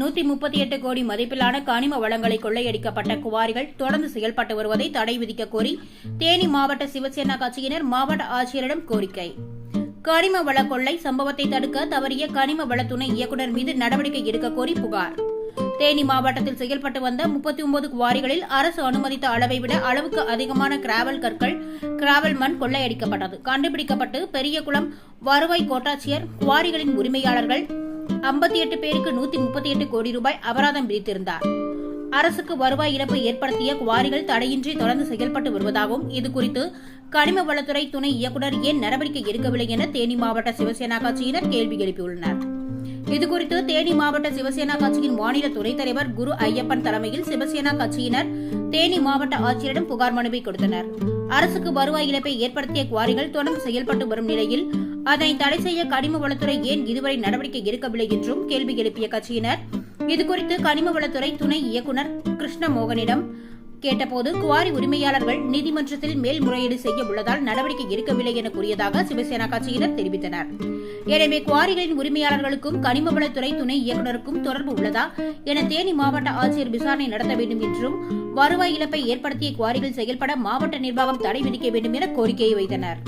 நூத்தி முப்பத்தி எட்டு கோடி மதிப்பிலான கனிம வளங்களை கொள்ளையடிக்கப்பட்ட குவாரிகள் தொடர்ந்து செயல்பட்டு வருவதை தடை விதிக்க கோரி தேனி மாவட்ட சிவசேனா கட்சியினர் மாவட்ட ஆட்சியரிடம் கோரிக்கை. கனிம வள கொள்ளை சம்பவத்தை தடுக்க தவறிய கனிம வள துணை இயக்குநர் மீது நடவடிக்கை எடுக்க கோரி புகார். தேனி மாவட்டத்தில் செயல்பட்டு வந்த முப்பத்தி ஒன்பது குவாரிகளில் அரசு அனுமதித்த அளவை விட அளவுக்கு அதிகமான கிராவல் கற்கள் கிராவல் மண் கொள்ளையடிக்கப்பட்டது. கண்டுபிடிக்கப்பட்டு பெரியகுளம் வருவாய் கோட்டாட்சியர் குவாரிகளின் உரிமையாளர்கள் ஐம்பத்தி எட்டு பேருக்கு நூத்தி முப்பத்தி எட்டு கோடி ரூபாய் அபராதம் விதித்திருந்தார். அரசுக்கு வருவாய் இழப்பு ஏற்படுத்திய குவாரிகள் தடையின்றி தொடர்ந்து செயல்பட்டு வருவதாகவும் இதுகுறித்து கனிம வளத்துறை துணை இயக்குநர் ஏன் நடவடிக்கை எடுக்கவில்லை என தேனி மாவட்ட சிவசேனா கட்சியினர் கேள்வி எழுப்பியுள்ளனர். இதுகுறித்து தேனி மாவட்ட சிவசேனா கட்சியின் மாநில துணைத் தலைவர் குரு ஐயப்பன் தலைமையில் சிவசேனா கட்சியினர் தேனி மாவட்ட ஆட்சியரிடம் புகார் மனுவை கொடுத்தனர். அரசுக்கு வருவாய் இழப்பை ஏற்படுத்திய குவாரிகள் தொடர்ந்து செயல்பட்டு வரும் நிலையில் அதனை தடை செய்ய கனிம வளத்துறை ஏன் இதுவரை நடவடிக்கை எடுக்கவில்லை என்றும் கேள்வி எழுப்பிய கட்சியினர். இதுகுறித்து கனிம வளத்துறை துணை இயக்குநர் கிருஷ்ணமோகனிடம் கேட்டபோது குவாரி உரிமையாளர்கள் நீதிமன்றத்தில் மேல்முறையீடு செய்ய உள்ளதால் நடவடிக்கை எடுக்கவில்லை என கூறியதாக சிவசேனா கட்சியினர் தெரிவித்தனர். எனவே குவாரிகளின் உரிமையாளர்களுக்கும் கனிம வளத்துறை துணை இயக்குநருக்கும் தொடர்பு உள்ளதா என தேனி மாவட்ட ஆட்சியர் விசாரணை நடத்த வேண்டும் என்றும் வருவாய் இழப்பை ஏற்படுத்திய குவாரிகள் செயல்பட மாவட்ட நிர்வாகம் தடை விதிக்க வேண்டும் என கோரிக்கையை வைத்தனர்.